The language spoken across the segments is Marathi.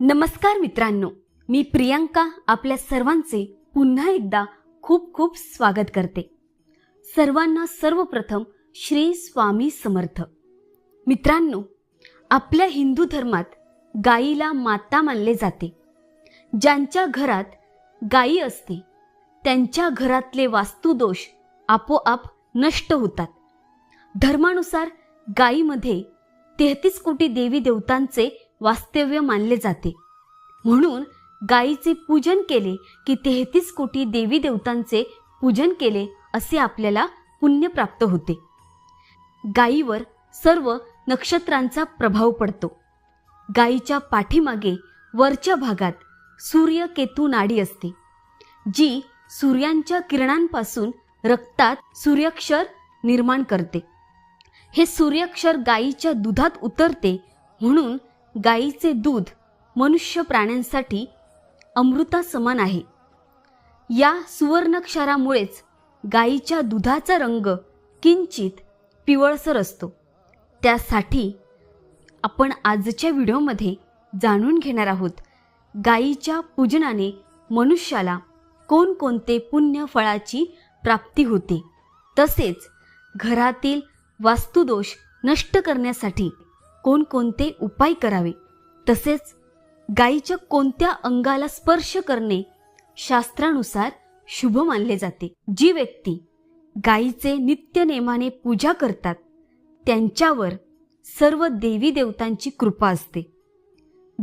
नमस्कार मित्रांनो मी प्रियांका आपल्या सर्वांचे पुन्हा एकदा खूप खूप स्वागत करते. सर्वांना सर्वप्रथम श्री स्वामी समर्थ. मित्रांनो आपल्या हिंदू धर्मात गाईला माता मानले जाते. ज्यांच्या घरात गायी असते त्यांच्या घरातले वास्तुदोष आपोआप नष्ट होतात. धर्मानुसार गायीमध्ये तेहतीस कोटी देवी देवतांचे वास्तव्य मानले जाते. म्हणून गायीचे पूजन केले की तेहतीस कोटी देवी देवतांचे पूजन केले असे आपल्याला पुण्य प्राप्त होते. गायीवर सर्व नक्षत्रांचा प्रभाव पडतो. गायीच्या पाठीमागे वरच्या भागात सूर्य केतू नाडी असते जी सूर्यांच्या किरणांपासून रक्तात सूर्यक्षर निर्माण करते. हे सूर्यक्षर गायीच्या दुधात उतरते म्हणून गायीचे दूध मनुष्य प्राण्यांसाठी अमृता समान आहे. या सुवर्णक्षरामुळेच गायीच्या दुधाचा रंग किंचित पिवळसर असतो. त्यासाठी आपण आजच्या व्हिडिओमध्ये जाणून घेणार आहोत गायीच्या पूजनाने मनुष्याला कोणकोणते पुण्य फळाची प्राप्ती होते. तसेच घरातील वास्तुदोष नष्ट करण्यासाठी कोणकोणते उपाय करावे? तसेच गायीच्या कोणत्या अंगाला स्पर्श करणे शास्त्रानुसार शुभ मानले जाते. जी व्यक्ती गायीचे नित्य नेमाने पूजा करतात त्यांच्यावर सर्व देवी देवतांची कृपा असते.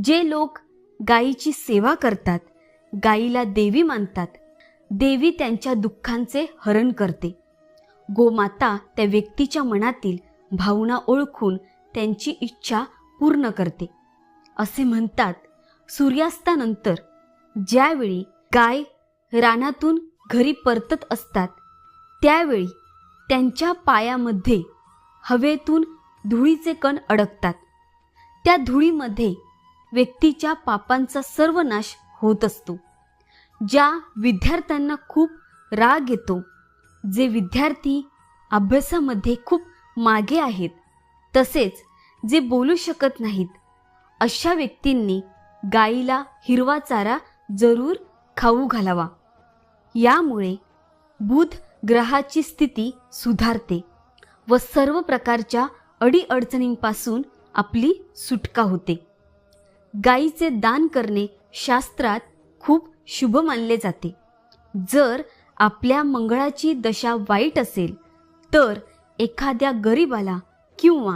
जे लोक गायीची सेवा करतात गायीला देवी मानतात देवी त्यांच्या दुःखांचे हरण करते. गोमाता त्या व्यक्तीच्या मनातील भावना ओळखून त्यांची इच्छा पूर्ण करते. असे म्हणतात सूर्यास्तानंतर ज्यावेळी गाय रानातून घरी परतत असतात त्यावेळी त्यांच्या पायामध्ये हवेतून धुळीचे कण अडकतात. त्या धुळीमध्ये व्यक्तीच्या पापांचा सर्व नाश होत असतो ज्या विद्यार्थ्यांना खूप राग येतो. जे विद्यार्थी अभ्यासामध्ये खूप मागे आहेत तसेच जे बोलू शकत नाहीत अशा व्यक्तींनी गाईला हिरवा चारा जरूर खाऊ घालावा. यामुळे बुध ग्रहाची स्थिती सुधारते व सर्व प्रकारच्या अडीअडचणींपासून आपली सुटका होते. गाईचे दान करणे शास्त्रात खूप शुभ मानले जाते. जर आपल्या मंगळाची दशा वाईट असेल तर एखाद्या गरीबाला किंवा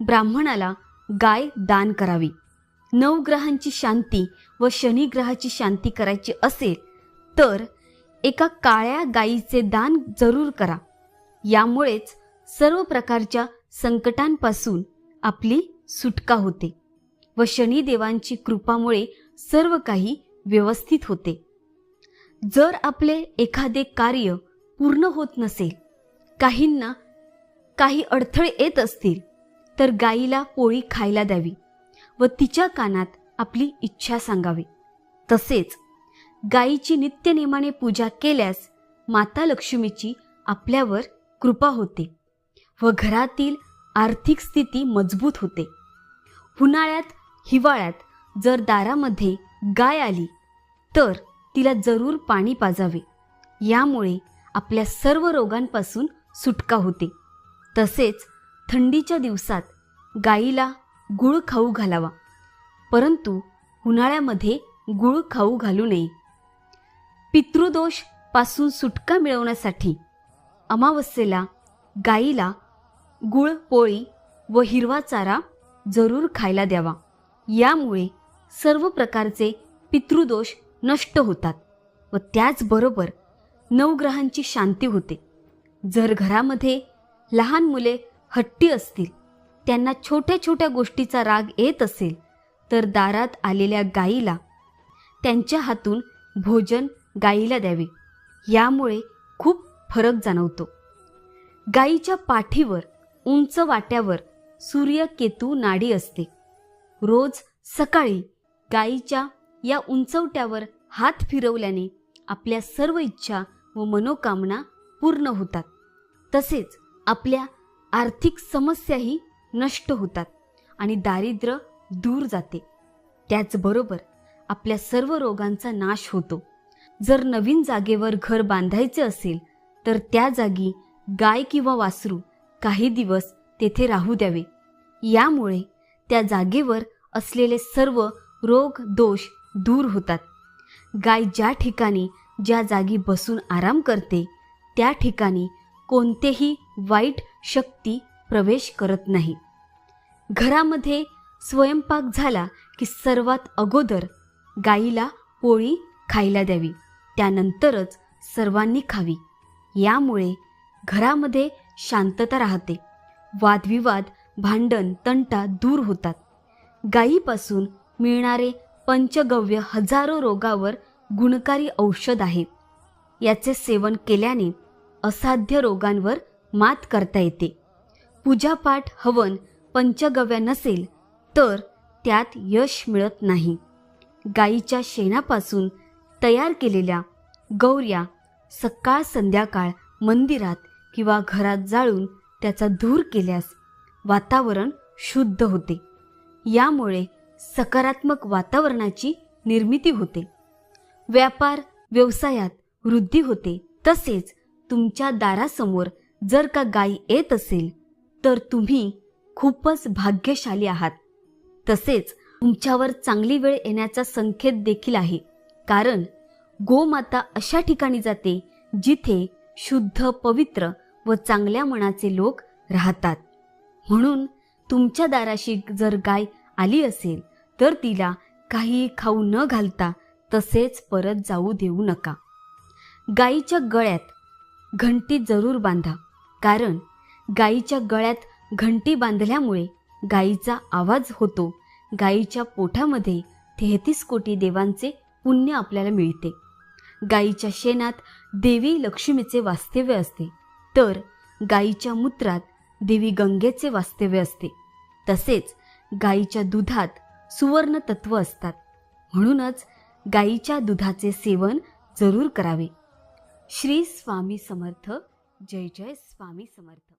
ब्राह्मणाला गाय दान करावी. नवग्रहांची शांती व शनिग्रहाची शांती करायची असेल तर एका काळ्या गायीचे दान जरूर करा. यामुळेच सर्व प्रकारच्या संकटांपासून आपली सुटका होते व शनिदेवांची कृपामुळे सर्व काही व्यवस्थित होते. जर आपले एखादे कार्य पूर्ण होत नसेल काहींना काही अडथळे येत असतील तर गाईला पोळी खायला द्यावी व तिच्या कानात आपली इच्छा सांगावी. तसेच गायीची नित्यनेमाने पूजा केल्यास माता लक्ष्मीची आपल्यावर कृपा होते व घरातील आर्थिक स्थिती मजबूत होते. उन्हाळ्यात हिवाळ्यात जर दारामध्ये गाय आली तर तिला जरूर पाणी पाजावे. यामुळे आपल्या सर्व रोगांपासून सुटका होते. तसेच थंडीच्या दिवसात गाईला गुळ खाऊ घालावा. परंतु उन्हाळ्यामध्ये गुळ खाऊ घालू नये. पितृदोषपासून सुटका मिळवण्यासाठी अमावस्येला गाईला गुळ पोळी व हिरवा चारा जरूर खायला द्यावा. यामुळे सर्व प्रकारचे पितृदोष नष्ट होतात व त्याचबरोबर नवग्रहांची शांती होते. जर घरामध्ये लहान मुले हट्टी असतील त्यांना छोट्या छोट्या गोष्टीचा राग येत असेल तर दारात आलेल्या गाईला त्यांच्या हातून भोजन गाईला द्यावे. यामुळे खूप फरक जाणवतो. गाईच्या पाठीवर उंच वाट्यावर सूर्यकेतू नाडी असते. रोज सकाळी गाईच्या या उंचवट्यावर हात फिरवल्याने आपल्या सर्व इच्छा व मनोकामना पूर्ण होतात. तसेच आपल्या आर्थिक समस्याही नष्ट होतात आणि दारिद्र्य दूर जाते. त्याचबरोबर आपल्या सर्व रोगांचा नाश होतो. जर नवीन जागेवर घर बांधायचे असेल तर त्या जागी गाय किंवा वासरू काही दिवस तेथे राहू द्यावे. यामुळे त्या जागेवर असलेले सर्व रोग दोष दूर होतात. गाय ज्या ठिकाणी ज्या जागी बसून आराम करते त्या ठिकाणी कोणतेही वाईट शक्ती प्रवेश करत नाही. घरामध्ये स्वयंपाक झाला की सर्वात अगोदर गाईला पोळी खायला द्यावी. त्यानंतरच सर्वांनी खावी. यामुळे घरामध्ये शांतता राहते. वादविवाद भांडण तंटा दूर होतात. गायीपासून मिळणारे पंचगव्य हजारो रोगावर गुणकारी औषध आहे. याचे सेवन केल्याने असाध्य रोगांवर मात करता येते. पूजापाठ हवन पंचगव्य नसेल तर त्यात यश मिळत नाही. गाईच्या शेणापासून तयार केलेल्या गौऱ्या सकाळ संध्याकाळ मंदिरात किंवा घरात जाळून त्याचा धूर केल्यास वातावरण शुद्ध होते. यामुळे सकारात्मक वातावरणाची निर्मिती होते. व्यापार व्यवसायात वृद्धी होते. तसेच तुमच्या दारासमोर जर का गाय येत असेल तर तुम्ही खूपच भाग्यशाली आहात. तसेच तुमच्यावर चांगली वेळ येण्याचा संकेत देखील आहे. कारण गोमाता अशा ठिकाणी जाते जिथे शुद्ध पवित्र व चांगल्या मनाचे लोक राहतात. म्हणून तुमच्या दाराशी जर गाय आली असेल तर तिला काही खाऊ न घालता तसेच परत जाऊ देऊ नका. गाईच्या गळ्यात घंटी जरूर बांधा कारण गाईच्या गळ्यात घंटी बांधल्यामुळे गाईचा आवाज होतो. गाईच्या पोटामध्ये तेहतीस कोटी देवांचे पुण्य आपल्याला मिळते. गाईच्या शेणात देवी लक्ष्मीचे वास्तव्य असते तर गाईच्या मूत्रात देवी गंगेचे वास्तव्य असते. तसेच गाईच्या दुधात सुवर्ण तत्व असतात. म्हणूनच गाईच्या दुधाचे सेवन जरूर करावे. श्री स्वामी समर्थ. जय जय स्वामी समर्थ.